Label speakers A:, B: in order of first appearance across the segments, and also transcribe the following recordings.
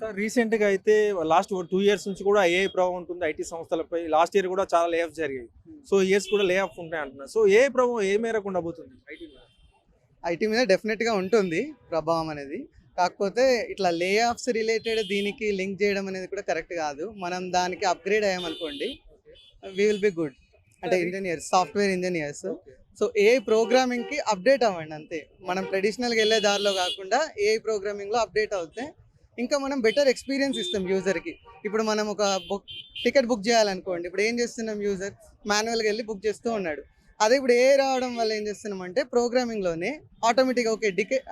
A: Sir రీసెంట్గా అయితే last two years నుంచి కూడా ఏఐ ప్రభావం ఉంటుంది. ఐటీ సంస్థలపై లాస్ట్ ఇయర్ కూడా చాలా లే ఆఫ్ జరిగాయి సో ఇయర్స్ కూడా లే ఆఫ్ ఉంటాయి అంటున్నారు సో ఏ ప్రభావం ఏ మేరకు ఉండబోతుంది? ఐటీ మీద.
B: ఐటీ మీద డెఫినెట్గా ఉంటుంది ప్రభావం అనేది. కాకపోతే ఇట్లా లే ఆఫ్స్ రిలేటెడ్ దీనికి లింక్ చేయడం అనేది కూడా కరెక్ట్ కాదు. మనం దానికి అప్గ్రేడ్ అయ్యామనుకోండి వి విల్ బి గుడ్ అంటే engineers software engineers so a ప్రోగ్రామింగ్కి update అవ్వండి అంతే. మనం ట్రెడిషనల్గా వెళ్ళే దారిలో కాకుండా ఏ ప్రోగ్రామింగ్లో అప్డేట్ అవుతే ఇంకా మనం బెటర్ ఎక్స్పీరియన్స్ ఇస్తాం యూజర్కి ఇప్పుడు మనం ఒక బుక్ టికెట్ బుక్ చేయాలనుకోండి. ఇప్పుడు ఏం చేస్తున్నాం యూజర్ మాన్యువల్గా వెళ్ళి బుక్ చేస్తూ ఉన్నాడు. అదే ఇప్పుడు ఏ రావడం వల్ల ఏం చేస్తున్నాం అంటే ప్రోగ్రామింగ్లోనే ఆటోమేటిక్గా okay ticket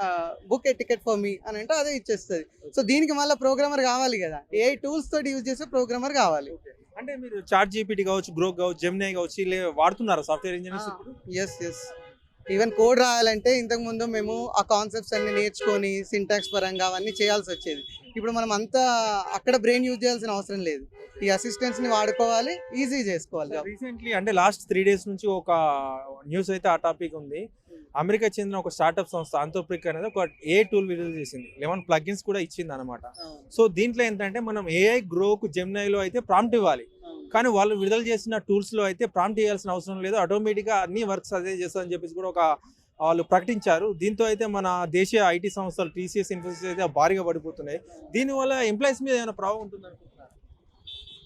B: book a ticket for me అని అంటే అదే ఇచ్చేస్తుంది. సో దీనికి మళ్ళీ ప్రోగ్రామర్ కావాలి కదా. ఏ టూల్స్ తోటి యూజ్ చేసే ప్రోగ్రామర్ కావాలి.
A: అంటే మీరు చార్ట్ జీపీటీ కావచ్చు గ్రోక్ కావచ్చు జెమినై కావచ్చు ఇలా వాడుతున్నారా? Software engineers
B: yes yes even code రాయాలంటే ఇంతకు ముందు మేము ఆ కాన్సెప్ట్స్ అన్ని నేర్చుకొని సింటాక్స్ పరంగా అవన్నీ చేయాల్సి వచ్చేది. ఇప్పుడు మనం అంతా అక్కడ బ్రెయిన్ యూజ్ చేయాల్సిన అవసరం లేదు. ఈ assistants ని వాడుకోవాలి ఈజీ చేసుకోవాలి.
A: రీసెంట్లీ అంటే లాస్ట్ త్రీ డేస్ నుంచి ఒక న్యూస్ అయితే ఆ టాపిక్ ఉంది. అమెరికా చెందిన ఒక స్టార్ట్అప్ సంస్థ అంతోప్రిక్ అనేది ఒక ఏ టూల్ విడుదల చేసింది. లెవెన్ ప్లగిన్స్ కూడా ఇచ్చింది అనమాట సో దీంట్లో ఏంటంటే మనం ఏఐ గ్రోకు జెమినైలో అయితే ప్రాంప్ట్ ఇవ్వాలి. కానీ వాళ్ళు విడుదల చేసిన టూల్స్లో అయితే ప్రాంప్ట్ చేయాల్సిన అవసరం లేదు. ఆటోమేటిక్గా అన్ని వర్క్స్ అదే చేస్తుందని చెప్పేసి కూడా ఒక వాళ్ళు ప్రకటించారు. దీంతో అయితే మన దేశీయ ఐటీ సంస్థలు టీసీఎస్ ఇన్ఫోసిస్ అయితే భారీగా పడిపోతున్నాయి. దీనివల్ల ఎంప్లాయీస్ మీద ఏమైనా ప్రభావం ఉంటుంది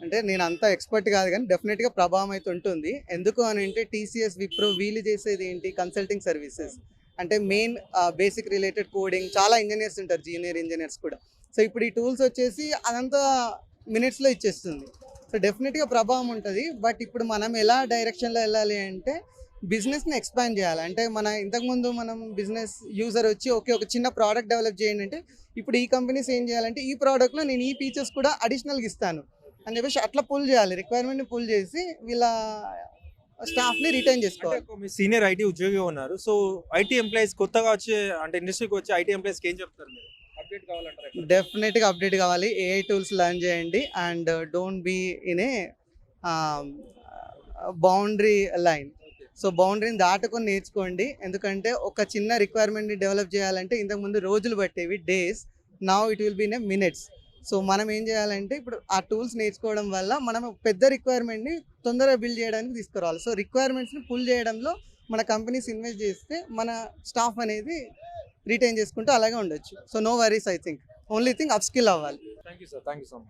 B: అంటే నేను అంత ఎక్స్పర్ట్ కాదు కానీ డెఫినెట్గా ప్రభావం అయితే ఉంటుంది. ఎందుకు అని అంటే టీసీఎస్ విప్రో వీలు చేసేది ఏంటి? కన్సల్టింగ్ సర్వీసెస్ అంటే మెయిన్ బేసిక్ రిలేటెడ్ కోడింగ్ చాలా ఇంజనీర్స్ ఉంటారు జూనియర్ ఇంజనీర్స్ కూడా. సో ఇప్పుడు ఈ టూల్స్ వచ్చేసి అదంతా మినిట్స్లో ఇచ్చేస్తుంది. సో డెఫినెట్గా ప్రభావం ఉంటుంది. బట్ ఇప్పుడు మనం ఎలా డైరెక్షన్లో వెళ్ళాలి అంటే బిజినెస్ని ఎక్స్పాండ్ చేయాలి. అంటే మన ఇంతకుముందు మనం బిజినెస్ యూజర్ వచ్చి ఓకే ఒక చిన్న ప్రోడక్ట్ డెవలప్ చేయండి. అంటే ఇప్పుడు ఈ కంపెనీస్ ఏం చేయాలంటే ఈ ప్రోడక్ట్లో నేను ఈ ఫీచర్స్ కూడా అడిషనల్గా ఇస్తాను. అని చెప్పేసి అట్లా పుల్ చేయాలి. రిక్వైర్మెంట్ని పుల్ చేసి వీళ్ళ స్టాఫ్ని రిటైన్ చేసుకోవాలి.
A: మీ సీనియర్ ఐటీ ఉద్యోగి ఉన్నారు. సో ఐటీ ఎంప్లాయీస్ కొత్తగా వచ్చే అంటే ఇండస్ట్రీకి వచ్చే ఐటీ ఎంప్లాయీస్కి ఏం చెప్తారు మీరు?
B: డెఫినెట్గా అప్డేట్ కావాలి. ఏఐ టూల్స్ లర్న్ చేయండి and don't be in a boundary line so బౌండరీని దాటుకొని నేర్చుకోండి. ఎందుకంటే ఒక చిన్న రిక్వైర్మెంట్ని డెవలప్ చేయాలంటే ఇంతకుముందు రోజులు పట్టేవి days now it will be in a minutes so మనం ఏం చేయాలంటే ఇప్పుడు ఆ టూల్స్ నేర్చుకోవడం వల్ల మనం పెద్ద రిక్వైర్మెంట్ని తొందరగా బిల్డ్ చేయడానికి తీసుకురావాలి. సో రిక్వైర్మెంట్స్ని పుల్ చేయడంలో మన కంపెనీస్ ఇన్వెస్ట్ చేస్తే మన స్టాఫ్ అనేది రిటైన్ చేసుకుంటూ అలాగే ఉండొచ్చు. So no worries I think only thing upskill అవ్వాలి.
A: Thank you sir thank you so much